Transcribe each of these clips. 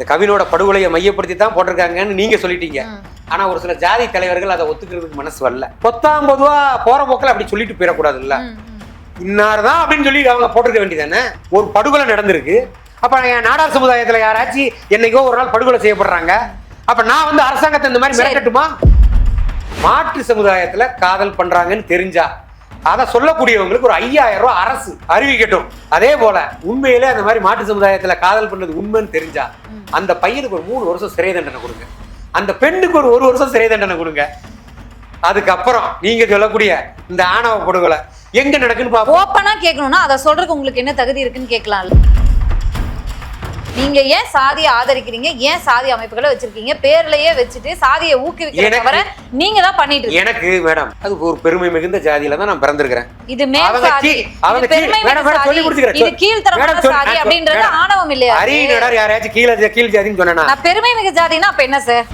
இந்த கவினோட படுகொலையை மையப்படுத்தி தான் போட்டிருக்காங்கன்னு நீங்க சொல்லிட்டீங்க. ஆனா ஒரு சில ஜாதி தலைவர்கள் அதை ஒத்துக்கிறதுக்கு மனசு வரல. பொத்தாம் பொதுவா போற போக்கில் அப்படி சொல்லிட்டு போயிடக்கூடாதுல்ல. இன்னார் தான் அப்படின்னு சொல்லி அவங்க போட்டிருக்க வேண்டியதானே ஒரு படுகொலை நடந்திருக்கு. அப்ப என் நாடார் சமுதாயத்துல யாராச்சும் என்னைக்கோ ஒரு நாள் படுகொலை செய்யப்படுறாங்க? அப்ப நான் வந்து அரசாங்கத்தை இந்த மாதிரி. மிரட்டட்டுமா? மாற்று சமுதாயத்துல காதல் பண்றாங்கன்னு தெரிஞ்சா அதை சொல்லக்கூடியவங்களுக்கு ஒரு ஐயாயிரம் ரூபாய் அரசு அறிவிக்கட்டும். அதே போல உண்மையிலே அந்த மாதிரி மாற்று சமுதாயத்துல காதல் பண்ணது உண்மைன்னு தெரிஞ்சா அந்த பையனுக்கு ஒரு மூணு வருஷம் சிறை தண்டனை கொடுங்க. அந்த பெண்ணுக்கு ஒரு ஒரு வருஷம் சிறை தண்டனை கொடுங்க. அதுக்கப்புறம் நீங்க சொல்லக்கூடிய இந்த ஆணவ படுகொலை எங்க நடக்குன்னு ஓப்பனா கேட்கணும்னா அதை சொல்றதுக்கு உங்களுக்கு என்ன தகுதி இருக்குன்னு கேட்கலாம்ல. நீங்க ஏன் சாதியை ஆதரிக்கிறீங்க? ஏன் சாதி அமைப்புகளை வச்சிருக்கீங்க? பேர்லயே வச்சுட்டு சாதியை ஊக்குவிக்கிற தவிர நீங்க தான் பண்ணிட்டு இருக்கீங்க. எனக்கு மேடம் அது ஒரு பெருமை மிகுந்த ஜாதியில தான் நான் பிறந்திருக்கிறேன். இது மேல் அவங்க சாதி பெருமை சொல்லி முடிச்சுக்கிறேன். இது கீழ்த்தரமான சாதி அப்படின்றது ஆணவம் இல்லையா? அரியநடர் யாராச்சும் கீழே கீழ் ஜாதின்னு சொன்னா நான் பெருமை மிகு ஜாதினா அப்ப என்ன சார்?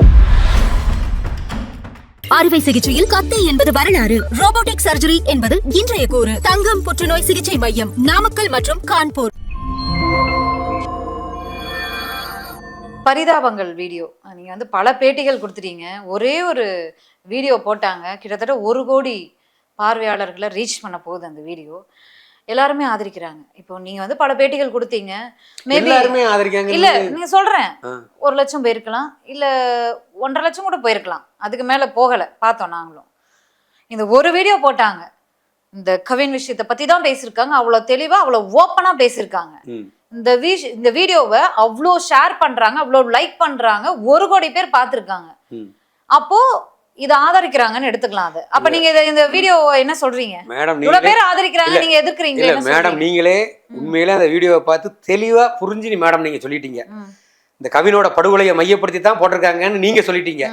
அறுவை சிகிச்சையில் கத்தை என்பது வரலாறு. ரோபோட்டிக் சர்ஜரி என்பது இன்றைய கூறு. தங்கம் புற்றுநோய் சிகிச்சை மையம் நாமக்கல் மற்றும் கான்பூர். பரிதாபங்கள் வீடியோ நீங்க வந்து பல பேட்டிகள் கொடுத்துட்டீங்க. ஒரே ஒரு வீடியோ போட்டாங்க. கிட்டத்தட்ட ஒரு கோடி பார்வையாளர்களை ரீச் பண்ண போகுது அந்த வீடியோ எல்லாருமே ஆதரிக்கிறாங்க. இப்போ நீங்க வந்து பல பேட்டிகள் கொடுத்தீங்க. மேபி எல்லாருமே ஆதரிக்காங்க இல்ல நீங்க சொல்றேன். ஒரு லட்சம் போயிருக்கலாம் இல்ல ஒன்றரை லட்சம் கூட போயிருக்கலாம். அதுக்கு மேல போகல. பார்த்தோம் நாங்களும். இந்த ஒரு வீடியோ போட்டாங்க. இந்த கவின் விஷயத்தை பத்தி தான் பேசியிருக்காங்க. அவ்வளவு தெளிவா அவ்வளவு ஓப்பனா பேசியிருக்காங்க. இந்த விஷ இந்த வீடியோவை அவ்வளோ ஷேர் பண்றாங்க அவ்வளோ லைக் பண்றாங்க ஒரு கோடி பேர் பார்த்துருக்காங்க. அப்போ இதை ஆதரிக்கிறாங்கன்னு எடுத்துக்கலாம் அது. அப்ப நீங்க இந்த வீடியோ என்ன சொல்றீங்க? மேடம் இவ்வளவு பேர் ஆதரிக்கிறாங்க நீங்க எதிர்க்கிறீங்க மேடம்? நீங்களே உண்மையிலே அந்த வீடியோவை பார்த்து தெளிவா புரிஞ்சு மேடம் நீங்க சொல்லிட்டீங்க. இந்த கவினோட படுகொலையை மையப்படுத்தி தான் போட்டிருக்காங்கன்னு நீங்க சொல்லிட்டீங்க.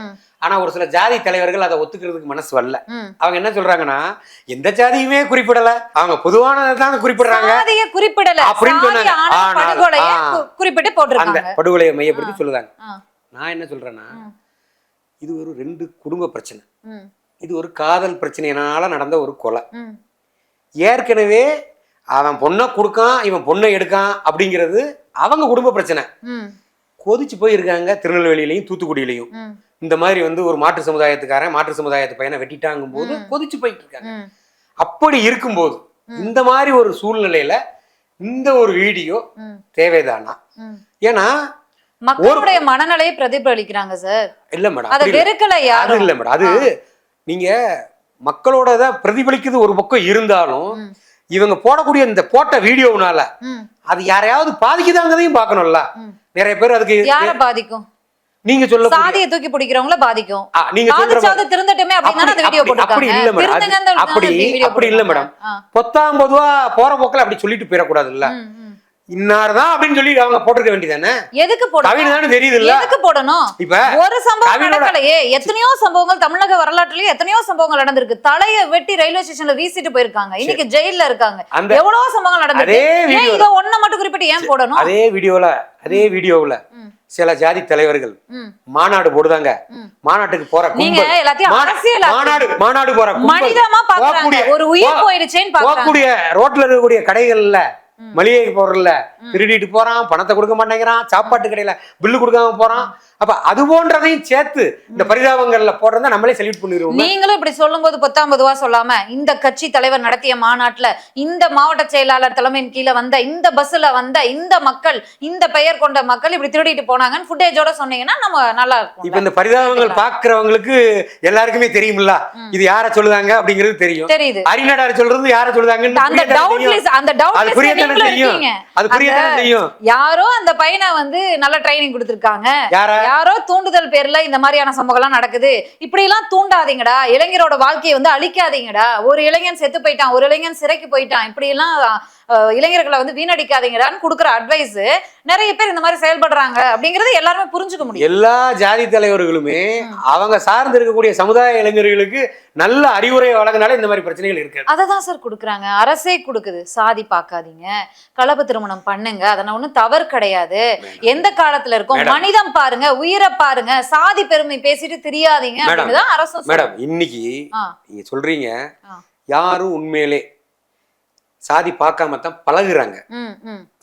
ஆனா ஒரு சில ஜாதி தலைவர்கள் அதை ஒத்துக்கிறதுக்கு மனசு வரல. அவங்க என்ன சொல்றாங்கன்னா எந்த ஜாதியுமே குறிப்பிடல. அவங்க பொதுவானதை தான் குறிப்பிடுறாங்க. குறிப்பிடல. அப்படின்னு சொன்னாங்க. குறிப்பிட்டு போட்டிருக்காங்க. படுகொலையை மையப்படுத்தி சொல்லுதாங்க. நான் என்ன சொல்றேன்னா. இது ஒரு ரெண்டு குடும்ப பிரச்சனை. இது ஒரு காதல் பிரச்சனையினால நடந்த ஒரு கொலை. ஏற்கனவே அவன் பொண்ணை கொடுக்கான் இவன் பொண்ணை எடுக்கான் அப்படிங்கிறது அவங்க குடும்ப பிரச்சனை. கொதிச்சு போயிருக்காங்க திருநெல்வேலியிலையும் தூத்துக்குடியிலையும். இந்த மாதிரி வந்து ஒரு மாற்று சமுதாயத்துக்காரன் மாற்று சமுதாயத்து பையனை வெட்டிட்டாங்கும் போது. கொதிச்சு போயிட்டு இருக்காங்க. அப்படி இருக்கும்போது. இந்த மாதிரி ஒரு சூழ்நிலையில இந்த ஒரு வீடியோ தேவைதானா. ஏன்னா மக்களுடைய மனநிலையை பிரதிபலிக்கிறாங்க சார் இல்ல மேடம் அத யாரும் இல்ல மேடம் அது நீங்க மக்களோட இதை பிரதிபலிக்குது ஒரு பக்கம் இருந்தாலும். இவங்க போடக்கூடிய இந்த போட்ட வீடியோனால அது யாரையாவது பாதிக்குதாங்கிறதையும் பார்க்கணும்ல ம். நிறைய பேர் அதுக்கு யார பாதிக்கும் நீங்க சொல்ல சாதியை தூக்கி பிடிக்கிறவங்கள பாதிக்கும். நீங்க சொல்ற மாதிரி- பாதிச்சாவது திருந்தட்டுமே அப்படின்னு அந்த வீடியோ அப்படி- இல்ல மேடம். அப்படி- அப்படி இல்ல மேடம். பொத்தாம் பொதுவா போற போக்கில் அப்படி சொல்லிட்டு ம், ம். இன்னார் தான் அப்படின்னு சொல்லி அவங்க போட்டிருக்க வேண்டியதானே? எதுக்கு கவிதை போடணும்? தானே தெரியுது இல்ல எதுக்கு போடணும்? இப்ப ஒரு சம்பவம் நடக்கலையே. எத்தனையோ சம்பவங்கள் தமிழக வரலாற்றுலயே எத்தனையோ சம்பவங்கள் நடந்திருக்கு. தலைய வெட்டி ரயில்வே ஸ்டேஷன்ல வீசிட்டு போயிருக்காங்க. இன்னைக்கு ஜெயில்ல இருக்காங்க. எவ்வளவோ சம்பவங்கள் நடந்திருக்கு. இத ஒண்ண மட்டும் குறிப்பிட்டு ஏன் போடணும்? அதே வீடியோல அதே வீடியோவுல. ம். சில ஜாதி தலைவர்கள். மாநாடு போடுதாங்க. மாநாட்டுக்கு போற மாநாடு மாநாடு போற போகக்கூடிய ரோட்ல இருக்கக்கூடிய கடைகள்ல மளிகை பொருள்ல திருடிட்டு போறான் பணத்தை கொடுக்க மாட்டேங்கிறான் சாப்பாட்டு கடையில பில்லு கொடுக்காம போறான். அப்ப அது போன்றதையும் சேர்த்து இந்த பரிதாபங்கள்ல போடுறதா நம்மளே செல்யூட் பண்ணிடுவோம். நீங்களும் இப்படி சொல்லும்போது பத்தாம் பொதுவா சொல்லாம இந்த கட்சி தலைவர் நடத்திய மாநாட்டுல இந்த மாவட்ட செயலாளர் தலைமையின் கீழே வந்த இந்த பஸ்ல வந்த இந்த மக்கள் இந்த பெயர் கொண்ட மக்கள் இப்படி திருடிட்டு போனாங்கன்னு ஃபுட்டேஜோட சொன்னீங்கன்னா நம்ம நல்லா இப்ப இருக்கும் இந்த பரிதாபங்கள் பாக்குறவங்களுக்கு எல்லாருக்குமே தெரியும்ல. இது யார சொல்லுதாங்க அப்படிங்கிறது தெரியும். தெரியுது. அரிநடார் சொல்றது யார சொல்லுதாங்கன்னு அந்த டவுட் அந்த டவுட் புரியத்தானே அது தெரியும். யாரோ அந்த பையனை வந்து நல்ல ட்ரைனிங் கொடுத்திருக்காங்க. யார? தூண்டுதல் பேர்ல இந்த மாதிரியான சம்பவம் எல்லாம் நடக்குது. இப்படி எல்லாம் தூண்டாதீங்கடா. இளைஞரோட வாழ்க்கையை வந்து அழிக்காதீங்கடா. ஒரு இளைஞன் செத்து போயிட்டான் ஒரு இளைஞன் சிறைக்கு போயிட்டான் இப்படி எல்லாம் இளைஞர்களை வந்து வீணடிக்காதீங்கடான்னு கொடுக்குற அட்வைஸ் நிறைய பேர் இந்த மாதிரி செயல்படுறாங்க அப்படிங்கறது எல்லாருமே புரிஞ்சுக்க முடியும். எல்லா ஜாதி தலைவர்களுமே அவங்க சார்ந்து இருக்கக்கூடிய சமுதாய இளைஞர்களுக்கு நல்ல அறிவுரை வழங்கினாலே இந்த மாதிரி பிரச்சனைகள் இருக்காது. அதை தான் சார் கொடுக்குறாங்க. அரசே கொடுக்குது. சாதி பார்க்காதீங்க. கலப்பு திருமணம் பண்ணுங்க. அதனால ஒன்றும் தவறு கிடையாது. எந்த காலத்துல இருக்கோம். மனிதம் பாருங்க உயிரை பாருங்க. சாதி பெருமை பேசிட்டு தெரியாதீங்க மேடம். அரசும் மேடம். இன்னைக்கு நீங்க சொல்றீங்க. யாரும் உண்மையிலே சாதி பார்க்காம தான் பழகுறாங்க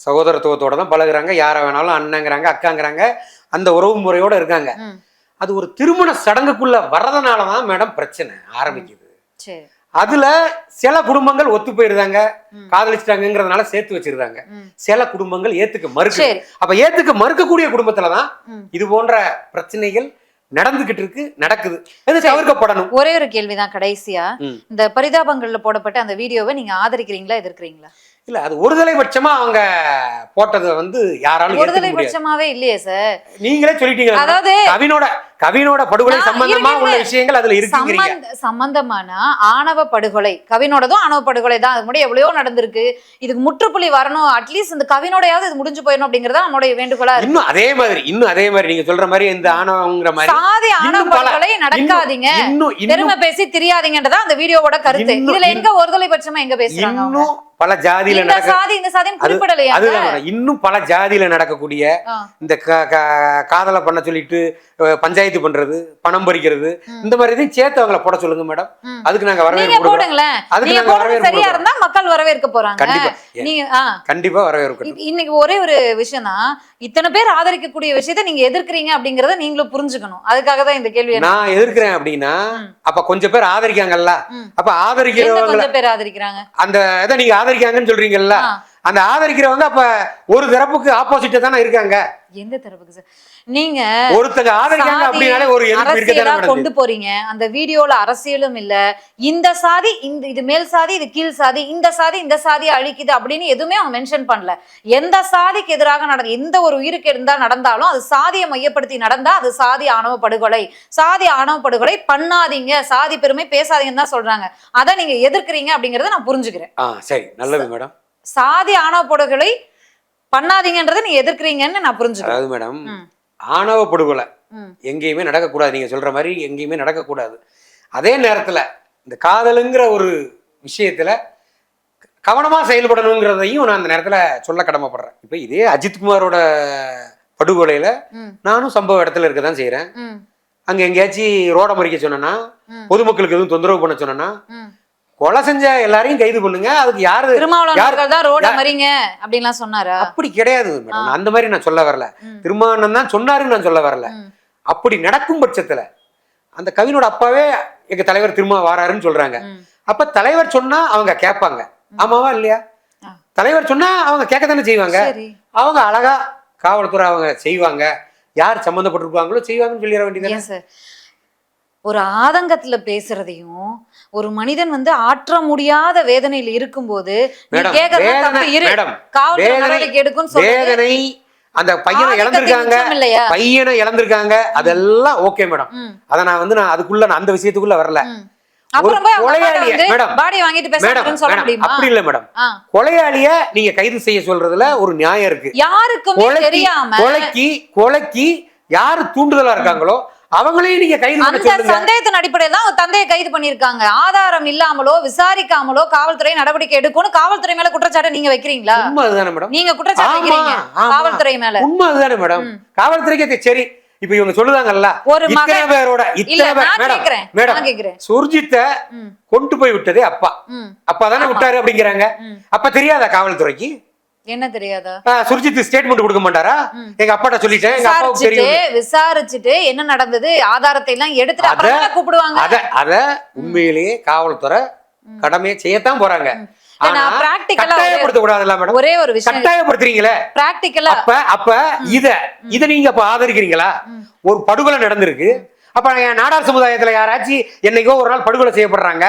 சகோதரத்துவத்தோட தான் பழகுறாங்க. யாரை வேணாலும் அண்ணங்கிறாங்க அக்காங்கிறாங்க. அந்த உறவு முறையோட இருக்காங்க. அது ஒரு திருமண சடங்குக்குள்ள வர்றதுனால தான் மேடம் பிரச்சனை ஆரம்பிக்குது. அதுல சில குடும்பங்கள் ஒத்து போயிருந்தாங்க. காதலிச்சிட்டாங்கிறதுனால சேர்த்து வச்சிருந்தாங்க. சில குடும்பங்கள் ஏத்துக்க மறுக்கு அப்ப ஏத்துக்க மறுக்கக்கூடிய குடும்பத்துல தான் ம். இது போன்ற பிரச்சனைகள் நடந்துகிட்டு இருக்கு நடக்குது. அது தவிர்க்கப்படணும்? ஒரே ஒரு கேள்விதான் கடைசியா. இந்த பரிதாபங்கள்ல போடப்பட்ட அந்த வீடியோவை நீங்க ஆதரிக்கிறீங்களா எதிர்க்கிறீங்களா? இல்ல அது ஒருதலை பட்சமா அவங்க போட்டதை வந்து யாராலும் ஒருதலை பட்சமாவே இல்லையே சார். நீங்களே சொல்லிட்டீங்க. அதாவது கவினோட கவினோட படுகொலை சம்பந்தமா உள்ள விஷயங்கள் அதுல இருக்குங்கிறீங்க. சம்பந்த சம்பந்தமான ஆணவ படுகொலை கவினோடதும் ஆணவ படுகொலை தான். அது எவ்வளவோ நடந்திருக்கு. இதுக்கு முற்றுப்புள்ளி வரணும். அட்லீஸ்ட் இந்த கவினோடையாவது இது முடிஞ்சு போயிடணும் அப்படிங்கறத நம்மளுடைய வேண்டுகோளா இன்னும் அதே மாதிரி இன்னும் அதே மாதிரி நீங்க சொல்ற மாதிரி இந்த ஆணவங்கிற மாதிரி சாதி ஆணவ படுகொலை நடக்காதீங்க. பெருமை பேசி தெரியாதீங்கன்றதா அந்த வீடியோவோட கருத்து. இதுல எங்க ஒருதலை பட்சமா எங்க பேசுறாங்க? இன்னும் பல ஜாதியில நடக்க. இன்னும் பல ஜாதியில நடக்கக்கூடிய. இந்த காதலை பண்ண சொல்லிட்டு அஹ், பஞ்சாயத்து பண்றது பணம் பறிக்கிறது. இந்த மாதிரி இதையும் சேர்த்து அவங்கள போட சொல்லுங்க மேடம். அதுக்கு நாங்க வரவேற்பு கொடுக்குறோம். போடுங்களேன். அதுக்கு நீங்க நாங்க போடுறது வரவேற்பு சரியா இருந்தா மக்கள் வரவேற்க போறாங்க. கண்டிப்பா. நீங்க கண்டிப்பா வரவேற்கட்டும் இ- இன்னைக்கு ஒரே ஒரு விஷயம் தான் இத்தனை பேர் ஆதரிக்கக்கூடிய விஷயத்தை நீங்க எதிர்க்கிறீங்க அப்படிங்கறத நீங்களும் புரிஞ்சுக்கணும். அதுக்காக தான் இந்த கேள்வி. நான் எதிர்க்கிறேன் அப்படின்னா. அப்ப கொஞ்சம் பேர் ஆதரிக்காங்கல்ல. அப்ப ஆதரிக்கிறவங்க கொஞ்சம் பேர் ஆதரிக்கிறாங்க? அந்த இதை நீங்க ஆதரிக்காங்கன்னு சொல்றீங்கல்ல. அந்த ஆதரிக்கிறவங்க அப்ப ஒரு தரப்புக்கு ஆப்போசிட்டா தானே இருக்காங்க? எந்த தரப்புக்கு சார் நீங்க ஒருத்தங்க ஆதரிக்காங்க சாதி, ஒரு எதிர்ப்பு இருக்கத்தானே கொண்டு போறீங்க. அந்த வீடியோல அரசியலும் இல்ல. இந்த சாதி இந்த இது மேல் சாதி இது கீழ் சாதி இந்த சாதி இந்த சாதியை அழிக்குது அப்படின்னு எதுவுமே அவங்க மென்ஷன் பண்ணல. எந்த சாதிக்கு எதிராக நடந்த எந்த ஒரு உயிருக்கு இருந்தா நடந்தாலும் அது சாதியை மையப்படுத்தி நடந்தா அது சாதி ஆணவ படுகொலை சாதி ஆணவ படுகொலை பண்ணாதீங்க. சாதி பெருமை பேசாதீங்கன்னு தான் சொல்றாங்க. அதை நீங்க எதிர்க்கிறீங்க அப்படிங்கறத நான் புரிஞ்சுக்கிறேன். சரி. நல்லது மேடம். சாதி ஆணவ படுகொலை பண்ணாதீங்கன்றதை நீங்க எதிர்க்கிறீங்கன்னு நான் புரிஞ்சுக்கிறேன். மேடம். ஆணவ படுகொலை. எங்கேயுமே நடக்கக்கூடாது. நீங்க சொல்ற மாதிரி எங்கேயுமே நடக்கக்கூடாது. அதே நேரத்துல இந்த காதலுங்கிற ஒரு விஷயத்துல கவனமா செயல்படணுங்கிறதையும் நான் அந்த நேரத்துல சொல்ல கடமைப்படுறேன். இப்போ இதே அஜித்குமாரோட படுகொலையில ம், நானும் சம்பவ இடத்துல இருக்க தான் செய்யறேன் ம், அங்க எங்கேயாச்சும் ரோட மறிக்க சொன்னேன்னா பொதுமக்களுக்கு எதுவும் தொந்தரவு பண்ண சொன்னேன்னா. கொலை செஞ்ச எல்லாரையும் கைது பண்ணுங்க. அதுக்கு யாரு திருமாவளவன் தான் ரோட மறிங்க அப்படின்லாம் சொன்னாரா? அப்படி கிடையாது மேடம் அந்த மாதிரி நான் சொல்ல வரல. திருமாவளவன் தான் சொன்னாருன்னு நான் சொல்ல வரல. அப்படி நடக்கும் பட்சத்துல அந்த கவினோட அப்பாவே எங்க தலைவர் திரும்ப வாராருன்னு சொல்றாங்க. அப்ப தலைவர் சொன்னா அவங்க கேட்பாங்க. ஆமாவா இல்லையா. தலைவர் சொன்னா அவங்க கேட்கத்தானே செய்வாங்க. சரி. அவங்க அழகா காவல்துறை அவங்க செய்வாங்க. யார் சம்மந்தப்பட்டிருப்பாங்களோ செய்வாங்கன்னு சொல்லிட வேண்டியது ஒரு ஆதங்கத்துல பேசுறதையும் ஒரு மனிதன் வந்து ஆற்ற முடியாத வேதனையில இருக்கும்போது வேதனை அந்த பையனை இழந்திருக்காங்க பையனை இழந்திருக்காங்க அதெல்லாம் ஓகே மேடம். அதை நான் வந்து நான் அதுக்குள்ள நான் அந்த விஷயத்துக்குள்ள வரல. அப்படி இல்ல மேடம். கொலையாளிய நீங்க கைது செய்ய சொல்றதுல ஒரு நியாயம் இருக்கு. யாருக்குமே கொலைக்கு யாரு தூண்டுதலா இருக்காங்களோ அவங்களையும் நீங்க கைது அந்த சந்தேகத்தின் அடிப்படையில் தான் தந்தையை கைது பண்ணிருக்காங்க ஆதாரம் இல்லாமலோ விசாரிக்காமலோ காவல்துறை நடவடிக்கை எடுக்கும்னு காவல்துறை மேல குற்றச்சாட்டை நீங்க வைக்கிறீங்களா? உண்மை அதுதானே மேடம். நீங்க குற்றச்சாட்டு வைக்கிறீங்க. காவல்துறை மேல. உண்மை அதுதானே மேடம். காவல்துறைக்கு சரி இப்ப இவங்க சொல்லுதாங்கல்ல? ஒரு இத்தனை மகன் பேரோட இத்தனை பேர் மேடம் கேக்குறேன் மேடம் சுர்ஜித்த கொண்டு போய் விட்டதே அப்பா. அப்பா தானே. விட்டாரு அப்படிங்கிறாங்க. அப்ப தெரியாதா காவல்துறைக்கு? என்ன தெரியாதா? சுர்ஜித் ஸ்டேட்மெண்ட் கொடுக்க மாட்டாரா. எங்க அப்பாட்ட சொல்லிட்டேன் எங்க அப்பாவுக்கு விசாரிச்சுட்டு தெரியும். விசாரிச்சுட்டு என்ன நடந்தது? ஆதாரத்தை எல்லாம் எடுத்துட்டு அப்புறம் கூப்பிடுவாங்க. அத அத உண்மையிலேயே காவல்துறை. கடமையை செய்யத்தான் போறாங்க. ஒரே ஒரு விஷயம். கட்டாயப்படுத்துறீங்களே. பிராக்டிக்கலா அப்ப அப்ப இத இத நீங்க அப்ப ஆதரிக்கிறீங்களா. ஒரு படுகொலை நடந்திருக்கு. அப்ப நாடார் சமுதாயத்துல யாராச்சும் என்னைக்கோ ஒரு நாள் படுகொலை செய்யப்படுறாங்க.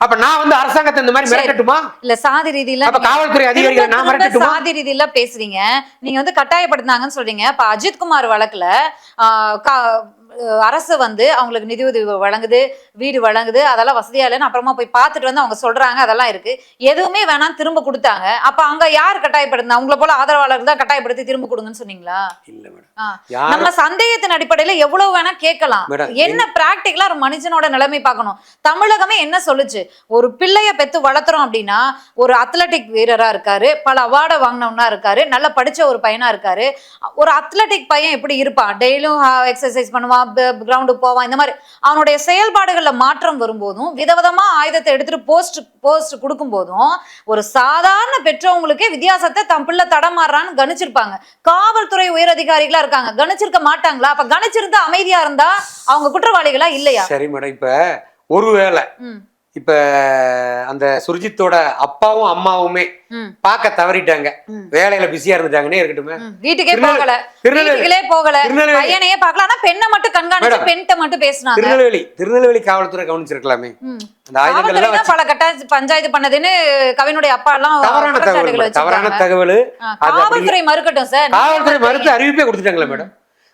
அப்ப நான் வந்து அரசாங்கத்தை இந்த மாதிரி. மிரட்டட்டுமா? இல்ல சாதி ரீதியில அப்ப காவல்துறை அதிகாரிகளை நான் மிரட்டட்டுமா? சாதி ரீதியில பேசுறீங்க. நீங்க வந்து கட்டாயப்படுத்தினாங்கன்னு சொல்றீங்க. இப்ப அஜித்குமார் வழக்குல ஆஹ், கா- அஹ், அரசு வந்து அவங்களுக்கு நிதி உதவி வழங்குது வீடு வழங்குது அதெல்லாம் வசதியா இல்லைன்னு அப்புறமா போய் பார்த்துட்டு வந்து அவங்க சொல்றாங்க அதெல்லாம் இருக்கு. எதுவுமே வேணாம் திரும்ப கொடுத்தாங்க. அப்ப அங்க யார் கட்டாயப்படுத்தினா? உங்களை போல ஆதரவாளர்கள் தான் கட்டாயப்படுத்தி திரும்ப கொடுங்கன்னு சொன்னீங்களா? இல்ல மேடம் நம்ம சந்தேகத்தின் அடிப்படையில எவ்வளவு வேணா கேட்கலாம். என்ன பிராக்டிக்கலா ஒரு மனுஷனோட நிலைமை பார்க்கணும். தமிழகமே என்ன சொல்லுச்சு? ஒரு பிள்ளைய பெத்து வளர்த்துறோம் அப்படின்னா ஒரு அத்லட்டிக் வீரரா இருக்காரு பல அவார்டை வாங்கினவனா இருக்காரு நல்லா படிச்ச ஒரு பையனா இருக்காரு. ஒரு அத்லட்டிக் பையன் எப்படி இருப்பான்? டெய்லியும் எக்ஸசைஸ் பண்ணுவான் கிரவுண்டுக்கு போவான் இந்த மாதிரி. அவனுடைய செயல்பாடுகள்ல மாற்றம் வரும்போதும் விதவிதமா ஆயுதத்தை எடுத்துட்டு போஸ்ட் போஸ்ட் கொடுக்கும் போதும் ஒரு சாதாரண பெற்றவங்களுக்கே வித்தியாசத்தை தம் பிள்ளை தடமாறுறான்னு கணிச்சிருப்பாங்க. காவல்துறை உயர் அதிகாரிகளா இருக்காங்க. கணிச்சிருக்க மாட்டாங்களா? அப்ப கணிச்சிருந்தா அமைதியா இருந்தா அவங்க குற்றவாளிகளா இல்லையா? சரி மேடம் இப்ப ஒருவேளை இப்ப அந்த சுர்ஜித்தோட அப்பாவும் அம்மாவுமே ம், பார்க்க தவறிட்டாங்க. வேலையில பிஸியா இருந்துட்டாங்கன்னே இருக்கட்டுமே. வீட்டுக்கே போகல. திருநெல்வேலி வீட்டுக்குள்ளே போகல. பையனையே பார்க்கல. ஆனா பெண்ணை மட்டும் கண்காணிச்சு. பெண்கிட்ட மட்டும் பேசினாங்க. திருநெல்வேலி திருநெல்வேலி காவல்துறை கவனிச்சிருக்கலாமே. அந்த ஆயுதங்கள் பல கட்ட பஞ்சாயத்து பண்ணதுன்னு கவினுடைய அப்பா எல்லாம் தவறான தகவல் தவறான. தகவல். காவல்துறை மறுக்கட்டும் சார். காவல்துறை மறுத்து அறிவிப்பே கொடுத்துட்டாங்களே மேடம்.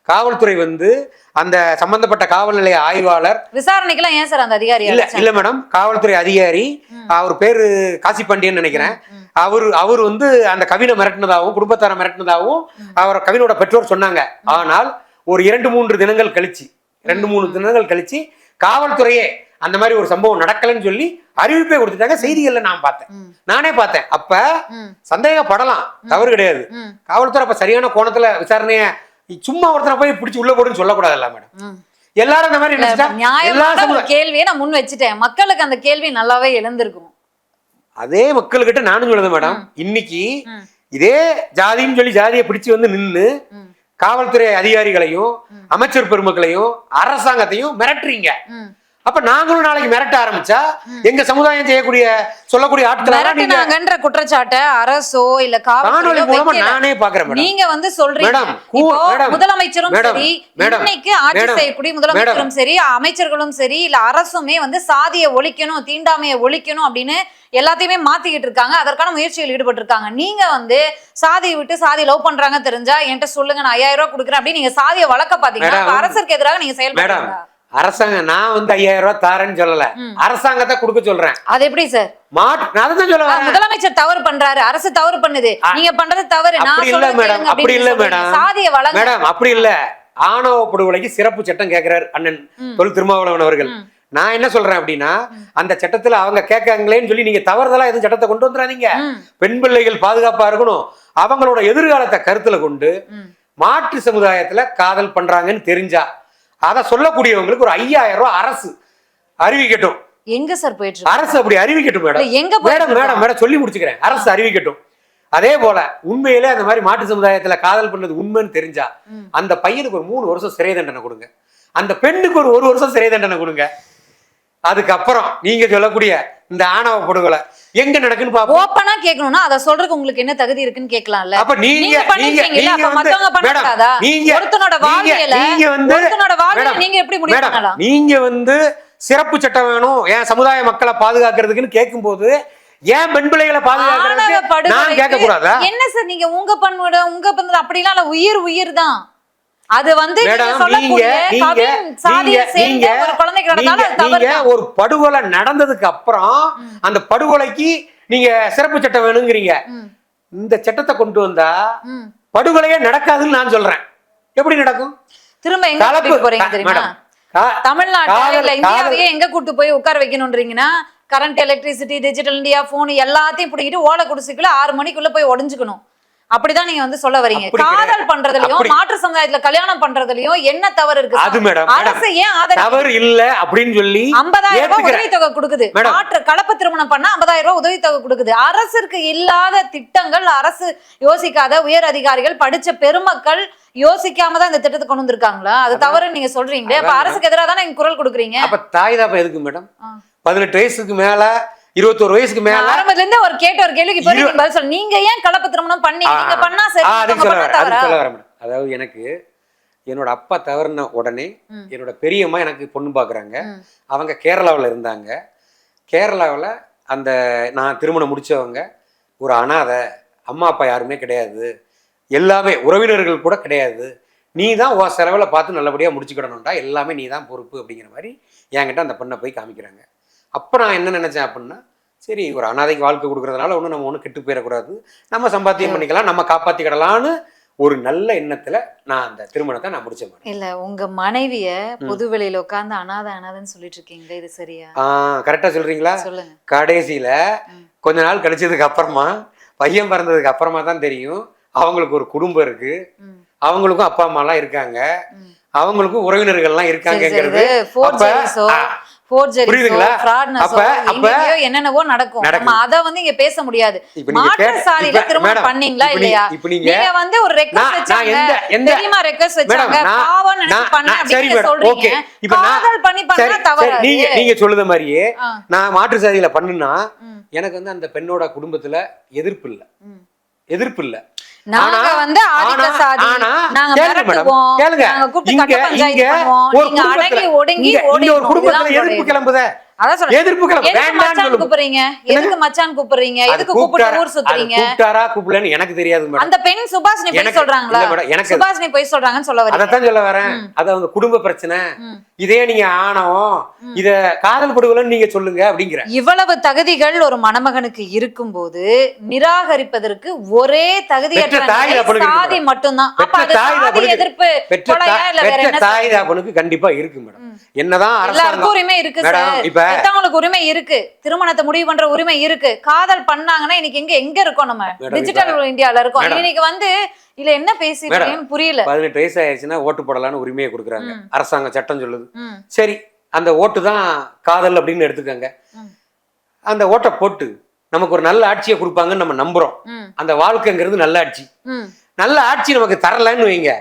காவல்துறை வந்து அந்த சம்பந்தப்பட்ட காவல் நிலைய ஆய்வாளர் விசாரணைக்கெல்லாம் ஏன் சார் அந்த அதிகாரி இல்ல? இல்ல மேடம் காவல்துறை அதிகாரி. அவர் பேரு காசி பாண்டியன் நினைக்கிறேன். அவர் அவர் வந்து அந்த கவினை மிரட்டினதாகவும் குடும்பத்தாரை மிரட்டினதாகவும். அவர் கவினோட பெற்றோர் சொன்னாங்க ஆனால் ஒரு இரண்டு மூன்று தினங்கள் கழிச்சு ரெண்டு மூணு தினங்கள் கழிச்சு காவல்துறையே அந்த மாதிரி ஒரு சம்பவம் நடக்கலைன்னு சொல்லி அறிவிப்பே கொடுத்துட்டாங்க செய்திகள்ல நான் பார்த்தேன். நானே பார்த்தேன் அப்ப. சந்தேகப்படலாம் தவறு கிடையாது. காவல்துறை அப்ப சரியான கோணத்துல விசாரணைய சும்மா ஒருத்தனை போய் பிடிச்சி உள்ள போடுன்னு சொல்லக்கூடாதுல்ல மேடம். எல்லாரும் இந்த மாதிரி சமுதாய கேள்வியை நான் முன் வச்சுட்டேன் மக்களுக்கு அந்த கேள்வி நல்லாவே எழுந்திருக்கும் அதே மக்கள்கிட்ட நானும் சொல்லுது மேடம் இன்னைக்கு. இதே ஜாதின்னு சொல்லி ஜாதியை பிடிச்சு வந்து நின்னு. காவல்துறை அதிகாரிகளையும் அமைச்சர் பெருமக்களையும் அரசாங்கத்தையும் மிரட்டுறீங்க. அப்ப நாங்களும் நாளைக்கு மிரட்ட ஆரம்பிச்சா எங்க சமுதாயம் செய்யக்கூடிய சொல்லக்கூடிய ஆட்கள் குற்றச்சாட்டை அரசோ இல்ல காணொலி காவல்துறையோ மூலமா. நானே பாக்குறேன் நீங்க வந்து சொல்றீங்க. முதலமைச்சரும் சரி இன்னைக்கு ஆட்சி செய்யக்கூடிய முதலமைச்சரும் சரி அமைச்சர்களும் சரி இல்ல அரசுமே வந்து சாதியை ஒழிக்கணும் தீண்டாமையை ஒழிக்கணும் அப்படின்னு எல்லாத்தையுமே மாத்திக்கிட்டு இருக்காங்க. அதற்கான முயற்சிகள் ஈடுபட்டு இருக்காங்க நீங்க வந்து சாதியை விட்டு சாதி லவ் பண்றாங்க தெரிஞ்சா என்கிட்ட சொல்லுங்க நான் ஐயாயிரம் ரூபாய் கொடுக்குறேன் அப்படின்னு நீங்க சாதியை வளர்க்க பாத்தீங்கன்னா அரசுக்கு எதிராக நீங்க மேடம் செயல்படுறீங்களா அரசாங்கம் நான் வந்து ஐயாயிரம் ரூபாய் தாரேன்னு சொல்லல. அரசாங்கத்தை கொடுக்க சொல்றேன். அது எப்படி சார்? முதலமைச்சர் தவறு பண்றாரு. அரசு தவறு பண்ணுது. நீங்க பண்றது தவறு. அப்படி இல்ல மேடம், அப்படி இல்ல. மேடம். சாதியை வளங்க. மேடம் அப்படி இல்ல. ஆணவ படுகொலைக்கு சிறப்பு சட்டம் கேட்கிறார் அண்ணன். தொல் திருமாவளவன் அவர்கள். நான் என்ன சொல்றேன் அப்படின்னா அந்த சட்டத்துல அவங்க கேட்காங்களேன்னு சொல்லி நீங்க தவறுதலா எதுவும் சட்டத்தை கொண்டு வந்துடாதீங்க பெண் பிள்ளைகள் பாதுகாப்பா இருக்கணும். அவங்களோட எதிர்காலத்தை கருத்துல கொண்டு. மாற்று சமுதாயத்துல காதல் பண்றாங்கன்னு தெரிஞ்சா அதை சொல்லக்கூடியவங்களுக்கு ஒரு ஐயாயிரம் ரூபாய் அரசு அறிவிக்கட்டும் எங்க சார் போயிட்டு அரசு அப்படி அறிவிக்கட்டும் மேடம். எங்க மேடம் மேடம்? மேடம் சொல்லி முடிச்சுக்கிறேன். அரசு அறிவிக்கட்டும் அதே போல உண்மையிலே அந்த மாதிரி மாற்று சமுதாயத்துல காதல் பண்ணது உண்மைன்னு தெரிஞ்சா. அந்த பையனுக்கு ஒரு மூணு வருஷம் சிறை தண்டனை கொடுங்க. அந்த பெண்ணுக்கு ஒரு ஒரு வருஷம் சிறை தண்டனை கொடுங்க. அதுக்கப்புறம் நீங்க சொல்லக்கூடிய இந்த ஆணவ படுகொலை எங்க நடக்குன்னு பாப்போம் ஓப்பனா கேட்கணும்னா அத சொல்றதுக்கு உங்களுக்கு என்ன தகுதி இருக்குன்னு கேட்கலாம்ல? அப்ப நீங்க அப்ப வந்து மத்தவங்க பண்ணக்கூடாதா நீங்க ஒருத்தனோட வாழ்வியல நீங்க வந்து ஒருத்தனோட வாழ்வியல நீங்க எப்படி முடிவு பண்ணலாம்? நீங்க வந்து சிறப்பு சட்டம் வேணும். ஏன் சமுதாய மக்களை பாதுகாக்கிறதுக்குன்னு கேட்கும்போது ஏன் பெண் பிள்ளைகளை ஆணவ பாதுகாக்கிறதுக்கு நான் கேட்க கூடாதா என்ன சார் நீங்க உங்க பண்புட உங்க பண்பு அப்படிலாம் உயிர் உயிர் தான் அது வந்து நீங்க ஒரு படுகொலை நடந்ததுக்கு அப்புறம் அந்த படுகொலைக்கு நீங்க சிறப்பு சட்டம் வேணுங்கிறீங்க. இந்த சட்டத்தை கொண்டு வந்தா. படுகொலையே நடக்காதுன்னு நான் சொல்றேன். எப்படி நடக்கும்? திரும்ப எங்க போறீங்க தெரியுமா? தமிழ்நாட்டுல. இந்தியாவையே எங்க கூட்டு போய் உட்கார வைக்கணும்ன்றீங்கன்னா current electricity digital India phone எல்லாத்தையும் பிடிக்கிட்டு ஓலை குடிசைக்குள்ள ஆறு மணிக்குள்ள போய் உடைஞ்சுக்கணும் அப்படிதான் நீங்க வந்து சொல்ல வரீங்க. காதல். பண்றதுலயும் மாற்று சமுதாயத்துல கல்யாணம் பண்றதுலயும் என்ன தவறு இருக்கு? அது மேடம். அரசு ஏன் தவறு இல்ல அப்படின்னு சொல்லி ஐம்பதாயிரம் ரூபாய் தொகை கொடுக்குது. மாற்று கலப்பு திருமணம் பண்ணா ஐம்பதாயிரம் ரூபாய் உதவி தொகை கொடுக்குது. அரசுக்கு இல்லாத திட்டங்கள் அரசு யோசிக்காத உயர் அதிகாரிகள் படிச்ச பெருமக்கள் யோசிக்காம தான் இந்த திட்டத்தை கொண்டு வந்திருக்காங்களா? அது தவறுன்னு நீங்க சொல்றீங்களே. அப்ப அரசுக்கு எதிராக தானே குரல் கொடுக்குறீங்க? அப்ப தாய் தாப்பா எதுக்கு மேடம். பதினெட்டு வயசுக்கு மேல இருபத்தோரு வயசுக்கு மேல ஆரம்பத்துல இருந்தே ஒரு கேட்ட ஒரு கேள்விக்கு இப்போ நீங்க பதில் சொல்ல நீங்க ஏன் கலப்பு திருமணம் பண்ணி நீங்க பண்ணா சரி மத்தவங்க சொல்ல வரேன் அதாவது எனக்கு என்னோட அப்பா தவறுன உடனே. என்னோட பெரியம்மா எனக்கு பொண்ணு பார்க்குறாங்க ம். அவங்க கேரளாவில் இருந்தாங்க. கேரளாவில் அந்த நான் திருமணம் முடிச்சவங்க ஒரு அனாதை அம்மா அப்பா யாருமே கிடையாது. எல்லாமே உறவினர்கள் கூட கிடையாது. நீ தான் உன் செலவில் பார்த்து நல்லபடியாக முடிச்சுக்கிடணும்டா. எல்லாமே நீ தான் பொறுப்பு அப்படிங்கிற மாதிரி என்கிட்ட அந்த பெண்ணை போய் காமிக்கிறாங்க. அப்போ நான் என்ன நினச்சேன் அப்படின்னா சரி ஒரு அனாதைக்கு வாழ்க்கை கொடுக்கறதுனால ஒன்றும் நம்ம ஒன்றும் கெட்டு போயிடக்கூடாது. நம்ம சம்பாத்தியம் பண்ணிக்கலாம் நம்ம காப்பாற்றிக்கிடலான்னு ஒரு நல்ல எண்ணத்தில் நான் அந்த திருமணத்தை நான் முடிச்சேன் மேடம். இல்ல உங்க மனைவிய. பொது வெளியில உட்கார்ந்து அனாதை அனாதைன்னு சொல்லிட்டு இருக்கீங்களே இது சரியா? ஆ கரெக்டாக சொல்கிறீங்களா சொல்லுங்க. கடைசியில். கொஞ்ச நாள் கழிச்சதுக்கு அப்புறமா பையன் பிறந்ததுக்கு அப்புறமா தான் தெரியும் அவங்களுக்கு ஒரு குடும்பம் இருக்கு. அவங்களுக்கும் அப்பா அம்மாலாம் இருக்காங்க. ம். அவங்களுக்கும் உறவினர்கள்லாம் ஆ, புரியுதுங்களா? அப்ப- அப்ப- என்னென்னவோ நடக்கும். நம்ம அத வந்து இங்க பேச முடியாது இப்ப நீங்க மாற்று கேட்ட- சாதியில இப்ப- திருமணம் பண்ணீங்களா இல்லையா நீங்க- வந்து ஒரு ரெக்வஸ்ட் வச்சாங்க தெரியுமா ரெக்வஸ்ட் வச்சாங்க பாவம் நினைச்சு நான் பண்ண சொல்றீங்க ஓகே இப்ப காதல் பண்ணி பண்ணா தவறு நீங்க. நீங்க சொல்லுத மாதிரியே. நான் மாற்று சாதியில பண்ணுனா. எனக்கு வந்து அந்த பெண்ணோட குடும்பத்துல எதிர்ப்பு இல்ல. எதிர்ப்பு இல்ல நாங்க வந்து ஆதிக்க சாதி. நாங்க மிரட்டுவோம். கேளுங்க. நாங்க கூப்பிட்டு கட்ட பஞ்சாயத்து பண்ணுவோம். நீங்க அடங்கி ஒடுங்கி இங்க ஒரு குடும்பத்துல எதிர்ப்பு கிளம்புத. அதான் சொல்றேன். எதிர்ப்பு கிளம்பு எதுக்கு மச்சான் கூப்பிடுறீங்க? எதுக்கு மச்சான் கூப்பிடுறீங்க? அது எதுக்கு கூப்பிட்டு ஊர் சுத்துறீங்க? அது கூப்பிட்டாரா? கூப்பிடலன்னு எனக்கு தெரியாது மேடம். அந்த பெண் சுபாஷினி போய் சொல்றாங்களா? எனக்கு சுபாஷினி போய் சொல்றாங்கன்னு சொல்ல சொல்ல வரேன். அது அவங்க குடும்ப பிரச்சனை. இதே நீங்க ஆணவம் இத காதல் படுகொலைன்னு நீங்க சொல்லுங்க அப்படிங்கிற. இவ்வளவு தகுதிகள் ஒரு மணமகனுக்கு இருக்கும்போது நிராகரிப்பதற்கு ஒரே தகுதியற்ற சாதி மட்டும்தான். அப்ப அது சாதி எதிர்ப்பு பெற்ற தாய்? தகப்பனுக்கு கண்டிப்பா இருக்கு மேடம். என்னதான் அரசாங்கம் இருக்கு மேடம், இப்ப- பெத்தவங்களுக்கு உரிமை இருக்கு. திருமணத்தை முடிவு பண்ற உரிமை இருக்கு. காதல் பண்ணாங்கன்னா இன்னைக்கு எங்க எங்க இருக்கோம் நம்ம? டிஜிட்டல் இந்தியால இருக்கோம். இன்னைக்கு வந்து இல்ல என்ன பேசிட்டீங்கன்னு புரியல. பதினெட்டு வயசு ஆயிடுச்சுன்னா ஓட்டு போடலாம்னு உரிமையை கொடுக்குறாங்க. அரசாங்கம் சட்டம் சொல்லுது. சரி அந்த ஓட்டு தான் காதல் அப்படின்னு எடுத்துக்கங்க. அந்த ஓட்டை போட்டு நமக்கு ஒரு நல்ல ஆட்சியை கொடுப்பாங்கன்னு நம்ம நம்புறோம். அந்த வாழ்க்கைங்கிறது நல்ல ஆட்சி. நல்ல ஆட்சி நமக்கு தரலன்னு வைங்க.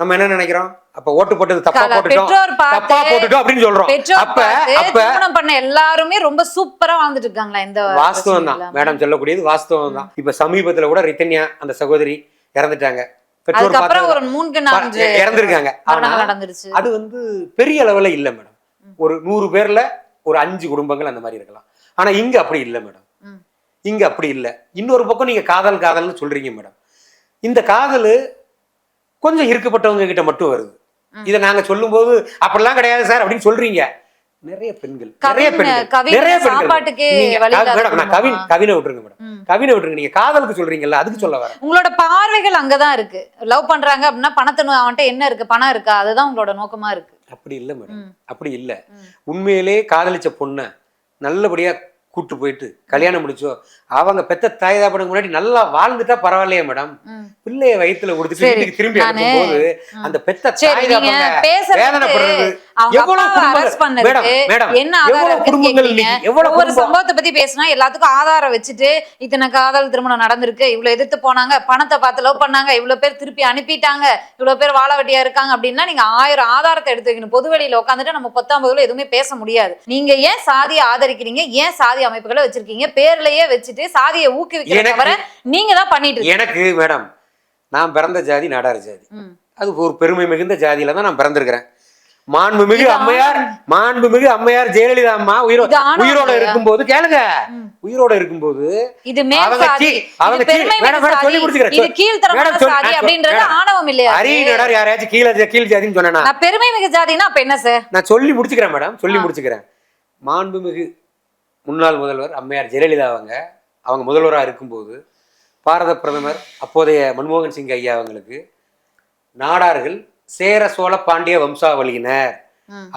நம்ம என்ன நினைக்கிறோம்? அப்ப ஓட்டு போட்டது தப்பா போட்டுட்டோம். தப்பா போட்டுட்டோம் அப்படின்னு சொல்றோம். அப்ப அப்ப பண்ண எல்லாருமே ரொம்ப சூப்பரா வாழ்ந்துட்டு இருக்காங்களா இந்த வாஸ்தவம் தான். மேடம் சொல்லக்கூடியது வாஸ்தவம் தான். இப்ப சமீபத்துல கூட ரித்தன்யா அந்த சகோதரி இறந்துட்டாங்க. பெற்றோர் இறந்திருக்காங்க. அது வந்து பெரிய அளவுல இல்ல மேடம். ஒரு நூறு பேர்ல ஒரு அஞ்சு குடும்பங்கள் அந்த மாதிரி இருக்கலாம். ஆனா இங்க அப்படி இல்ல மேடம். இங்க அப்படி இல்ல. இன்னொரு பக்கம் நீங்க காதல் காதல்னு சொல்றீங்க மேடம். இந்த காதல் கொஞ்சம் இருக்கப்பட்டவங்க கிட்ட மட்டும் வருது. இதை நாங்க சொல்லும்போது அப்படிலாம் கிடையாது சார் அப்படின்னு சொல்றீங்க. நிறைய பெண்கள் நிறைய பெண்கள் நிறைய பெண்கள். நீங்க- வழி இல்லாத மேடம் நான் கவின் குடும்பமா? கவினை விட்டுருங்க மேடம். ம். கவினை விட்டுருங்க. நீங்க காதலுக்கு சொல்றீங்கல்ல அதுக்கு சொல்ல வரேன். உங்களோட பார்வைகள் அங்கதான் இருக்கு. லவ் பண்றாங்க அப்படின்னா பணத்தை அவன்கிட்ட என்ன இருக்கு? பணம் இருக்கா? அதுதான் உங்களோட நோக்கமா இருக்கு. அப்படி இல்ல மேடம். அப்படி இல்ல. ம். உண்மையிலே காதலிச்ச பொண்ணை நல்லபடியா கூட்டு போயிட்டு கல்யாணம் முடிச்சோ அவங்க பெத்த தாய் தாப்பனுக்கு முன்னாடி நல்லா வாழ்ந்துட்டா பரவாயில்லையே மேடம். பிள்ளைய வயித்துல கொடுத்துட்டு திரும்பி ம். அந்த பெத்த தாய் குடும்பம்? சம்பவத்தை பத்தி பேசினா எல்லாத்துக்கும் ஆதாரம் வச்சுட்டு இத்தனை காதல் திருமணம் நடந்திருக்கு. இவ்வளவு எதிர்த்து போனாங்க பணத்தை பார்த்து லவ் பண்ணாங்க இவ்வளவு பேர் திருப்பி அனுப்பிட்டாங்க இவ்வளவு பேர் வாழ வெட்டியா இருக்காங்க அப்படின்னா நீங்க ஆயிரம் ஆதாரத்தை எடுத்து வைக்கணும். பொது வெளியில உட்காந்துட்டு நம்ம பத்தாம்பதுல எதுவுமே பேச முடியாது. நீங்க ஏன் சாதியை ஆதரிக்கிறீங்க? ஏன் சாதி அமைப்புகளை வச்சிருக்கீங்க? பேர்லயே வச்சுட்டு சாதியை ஊக்குவிக்கிற எனக்கு- தவிர நீங்க தான் பண்ணிட்டு எனக்கு மேடம் நான் பிறந்த ஜாதி நாடார் ஜாதி. அது ஒரு பெருமை மிகுந்த ஜாதியில தான் நான் பிறந்திருக்கிறேன் மாண்புமிகு அம்மையார் மாண்புமிகு அம்மையார் ஜெயலலிதா அம்மா உயிரோட இல்லையா? இருக்கும்போது கேளுங்க. உயிரோட இருக்கும்போது இது அவங்க மிகு சொல்லி முடிச்சுக்கிறேன். கீழே கீழ் ஜாதின்னு சொன்னேனா நான் பெருமை மிகு ஜாதினா அப்ப என்ன சார் நான் சொல்லி முடிச்சுக்கிறேன் மேடம் சொல்லி. முடிச்சுக்கிறேன் மாண்புமிகு முன்னாள் முதல்வர் அம்மையார் ஜெயலலிதா அவங்க அவங்க முதல்வராக இருக்கும்போது பாரத பிரதமர் அப்போதைய மன்மோகன் சிங் ஐயா அவங்களுக்கு நாடார்கள் சேர சோழ பாண்டிய வம்சாவளியினர்.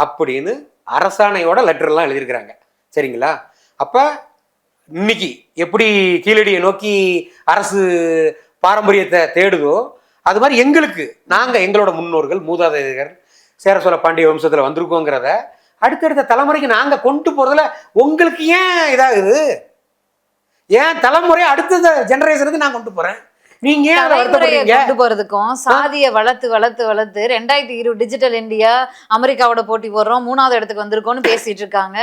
அப்படின்னு அரசாணையோட லெட்டர்லாம் எழுதியிருக்கிறாங்க. சரிங்களா? அப்ப இன்னைக்கு எப்படி கீழடியை நோக்கி அரசு பாரம்பரியத்தை தேடுதோ அது மாதிரி எங்களுக்கு நாங்க எங்களோட முன்னோர்கள் மூதாதையர்கள் சேர சோழ பாண்டிய வம்சத்துல வந்திருக்கோங்கிறத அடுத்தடுத்த தலைமுறைக்கு நாங்க கொண்டு போறதுல உங்களுக்கு ஏன் இதாகுது? ஏன் தலைமுறை அடுத்த ஜெனரேஷனுக்கு நான் கொண்டு போறேன்? நீங்க கொண்டு போறதுக்கும் சாதியை வளர்த்து வளர்த்து வளர்த்து ரெண்டாயிரத்தி இருபது டிஜிட்டல் இந்தியா அமெரிக்காவோட போட்டி போடுறோம் மூணாவது இடத்துக்கு வந்திருக்கோம்னு பேசிட்டு இருக்காங்க.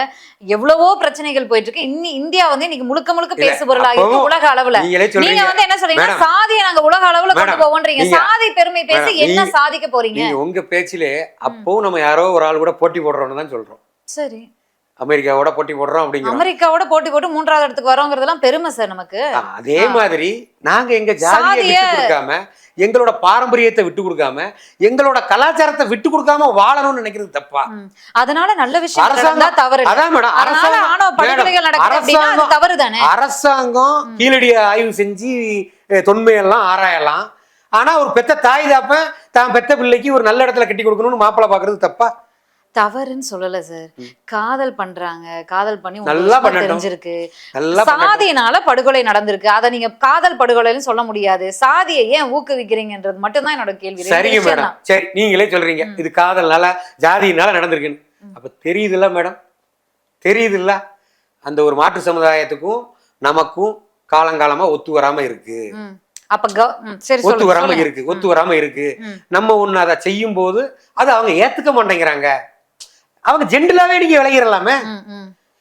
எவ்வளவோ பிரச்சனைகள் போயிட்டு இருக்கு இன்னி இந்தியா வந்து இன்னைக்கு முழுக்க முழுக்க பேசு பொருளா இருக்கு அப்பவும் உலக அளவுல. நீங்க வந்து என்ன சொல்றீங்க. சாதியை நாங்க உலக அளவுல கொண்டு போவோன்றீங்க. நீங்க- சாதி பெருமை பேசி என்ன நீங்க- சாதிக்க போறீங்க? நீங்க உங்க பேச்சிலே அப்பவும் நம்ம யாரோ ஒரு ஆள் கூட போட்டி போடுறோம்னு தான் சொல்றோம். சரி. அமெரிக்காவோட போட்டி போடுறோம் அப்படிங்கிறோம். அமெரிக்காவோட போட்டி போட்டு மூன்றாவது இடத்துக்கு வரோங்கிறதெல்லாம் பெருமை சார் நமக்கு. அதே மாதிரி நாங்க எங்க ஜாதியை கொடுக்காம எங்களோட பாரம்பரியத்தை விட்டு கொடுக்காம எங்களோட கலாச்சாரத்தை விட்டு கொடுக்காம வாழணும்னு நினைக்கிறது தப்பா. அதனால நல்ல விஷயம் அரசாங்கம் தவறு. அதான் மேடம் அரசாங்கம் தவறு தானே அரசாங்கம் கீழடிய ஆய்வு செஞ்சு தொன்மையெல்லாம் ஆராயலாம். ஆனா ஒரு பெத்த தாய் தாப்ப தான் பெத்த பிள்ளைக்கு ஒரு நல்ல இடத்துல கட்டி கொடுக்கணும்னு மாப்பிள்ளை பாக்குறது தப்பா? தவறுன்னு சொல்லல சார் காதல் பண்றாங்க. காதல் பண்ணி நல்லா. தெரிஞ்சிருக்கு. சாதியினால படுகொலை நடந்திருக்கு. அதை நீங்க காதல் படுகொலைன்னு சொல்ல முடியாது. சாதியை ஏன் ஊக்குவிக்கிறீங்கன்றது மட்டும்தான் என்னோட கேள்வி. சரிங்க மேடம். சரி நீங்களே சொல்றீங்க. இது காதல்னால ஜாதியினால நடந்திருக்குன்னு. அப்ப தெரியுதுல்ல மேடம் தெரியுதுல்ல? அந்த ஒரு மாற்று சமுதாயத்துக்கும் நமக்கும் காலங்காலமா ஒத்து வராம இருக்கு. அப்ப சரி ஒத்து வராம. இருக்கு ஒத்து வராம இருக்கு. நம்ம ஒண்ணு அதை செய்யும் போது அதை அவங்க ஏத்துக்க மாட்டேங்கிறாங்க. அவங்க ஜென்டலாவே நீங்க விளையிடலாமே.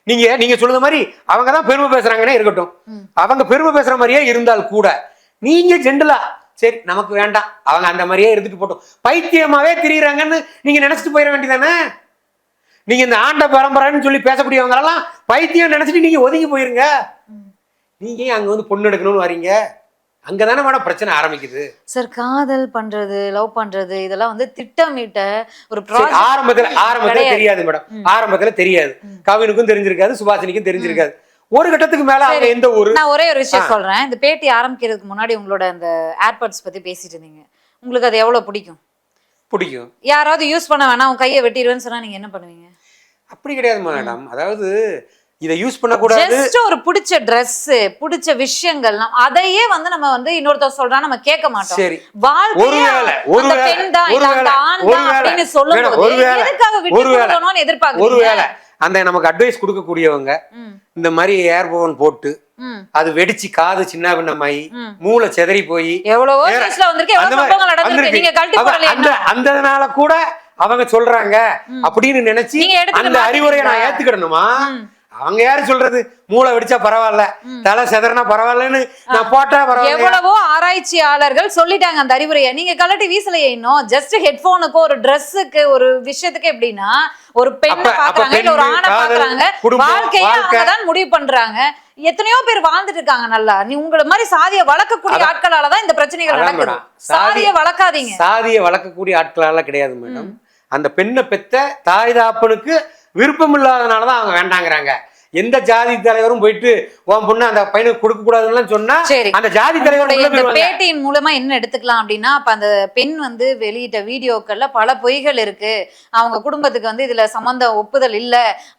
நீங்க நீங்க சொல்லுற மாதிரி அவங்க தான் பெருமை பேசுறாங்கன்னே இருக்கட்டும். அவங்க பெருமை பேசுற மாதிரியே இருந்தால் கூட நீங்க ஜென்டலா. சரி நமக்கு வேண்டாம். அவங்க அந்த மாதிரியே இருந்துட்டு போட்டோம். பைத்தியமாவே திரியுறாங்கன்னு நீங்க நினைச்சிட்டு போயிட வேண்டியதானே? நீங்க இந்த ஆண்ட பரம்பரைன்னு சொல்லி பேசக்கூடியவங்க எல்லாம் பைத்தியம் நினைச்சிட்டு நீங்க ஒதுங்கி போயிருங்க. நீங்க அங்க வந்து பொண்ணு எடுக்கணும்னு வரீங்க? அங்கதானே மேடம் பிரச்சனை ஆரம்பிக்குது. சார் காதல் பண்றது லவ் பண்றது இதெல்லாம் வந்து திட்டமிட்ட ஒரு ஆரம்பத்துல ஆரம்பத்துல. தெரியாது மேடம். ஆரம்பத்துல தெரியாது. கவினுக்கும் தெரிஞ்சிருக்காது சுபாஷினிக்கும் தெரிஞ்சிருக்காது. ஒரு கட்டத்துக்கு மேல அவங்க எந்த ஊரு நான் ஒரே ஒரு விஷயம். சொல்றேன். இந்த பேட்டி ஆரம்பிக்கிறதுக்கு முன்னாடி உங்களோட அந்த ஏர்பட்ஸ் பத்தி பேசிட்டு இருந்தீங்க. உங்களுக்கு அது எவ்வளவு பிடிக்கும்? பிடிக்கும். யாராவது யூஸ் பண்ண வேணாம் உன் கையை வெட்டிடுவேன்னு சொன்னா நீங்க என்ன பண்ணுவீங்க? அப்படி கிடையாது மேடம். அதாவது இதை யூஸ் பண்ணக்கூடாது. ஜஸ்ட் ஒரு பிடிச்ச Dress பிடிச்ச விஷயங்கள் அதையே வந்து நம்ம வந்து இன்னொருத்தர் சொல்றா நம்ம கேட்க மாட்டோம். சரி. ஒருவேளை, ஒருவேளை, ஒருவேளை, ஒருவேளை, அப்படின்னு சொல்லும் மேடம், போது ஒருவேளை, எதுக்காக விட்டு கொடுக்கணும்னு எதிர்பார்க்கறீங்க? ஒருவேளை அந்த நமக்கு அட்வைஸ் கொடுக்கக்கூடியவங்க இந்த மாதிரி ஏர்போன் போட்டு அது வெடிச்சு காது சின்ன பின்னமாயி. மூளை செதறி போய் எவ்வளவோ அந்தனால கூட அவங்க சொல்றாங்க அப்படின்னு நினைச்சு அந்த அறிவுரையை நான்? ஏத்துக்கிடணுமா. அவங்க யாரு சொல்றது? மூளை வெடிச்சா பரவாயில்ல. தலை செதறனா பரவாயில்லன்னு நான் போட்டா பரவாயில்ல எவ்வளவோ ஆராய்ச்சியாளர்கள் சொல்லிட்டாங்க அந்த அறிவுரையை. நீங்க கலட்டி வீசலையே இன்னும். ஜஸ்ட் ஹெட்போனுக்கு ஒரு ட்ரெஸ்ஸுக்கு ஒரு விஷயத்துக்கு எப்படின்னா ஒரு பெண்ணை பாக்குறாங்க இல்ல ஒரு ஆணை பாக்குறாங்க வாழ்க்கையை வாழ்க்கை. அவங்க தான் முடிவு பண்றாங்க. எத்தனையோ பேர் வாழ்ந்துட்டு இருக்காங்க நல்லா. நீ உங்களை மாதிரி சாதியை வளர்க்கக்கூடிய அதான். ஆட்களாலதான் இந்த பிரச்சனைகள் நடக்குது. சாதியை வளர்க்காதீங்க. சாதியை வளர்க்கக்கூடிய ஆட்களால கிடையாது மேடம். அந்த பெண்ணை பெத்த தாய் தாப்பனுக்கு விருப்பம் இல்லாதனால தான் அவங்க வேண்டாங்கிறாங்க. எந்த ஜாதி தலைவரும் போயிட்டு உன் பொண்ணு அந்த பையனுக்கு கொடுக்க கூடாதுன்னு சொன்னா சரி. அந்த ஜாதி தலைவர். பேட்டியின் மூலமா என்ன எடுத்துக்கலாம் அப்படின்னா அப்ப அந்த பெண் வந்து வெளியிட்ட வீடியோக்கள்ல பல பொய்கள் இருக்கு. அவங்க குடும்பத்துக்கு வந்து இதுல சம்பந்த ஒப்புதல் இல்ல.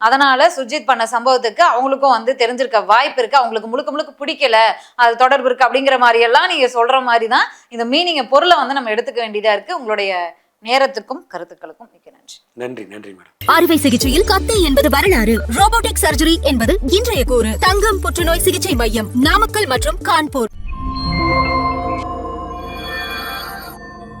அதனால சுஜித் பண்ண சம்பவத்துக்கு அவங்களுக்கும் வந்து தெரிஞ்சிருக்க வாய்ப்பு இருக்கு. அவங்களுக்கு முழுக்க முழுக்க பிடிக்கல. அது தொடர்பு இருக்கு அப்படிங்கிற மாதிரி எல்லாம் நீங்க சொல்ற மாதிரி தான் இந்த மீனிங் பொருளை வந்து நம்ம எடுத்துக்க வேண்டியதா இருக்கு. உங்களுடைய நேரத்துக்கும் கருத்துக்களுக்கும் மிக்க நன்றி. நன்றி நன்றி மேடம். அறுவை சிகிச்சையில் கத்தை என்பது வரலாறு. ரோபோட்டிக் சர்ஜரி என்பது இன்றைய கூறு. தங்கம் புற்றுநோய் சிகிச்சை மையம் நாமக்கல் மற்றும் கான்பூர்.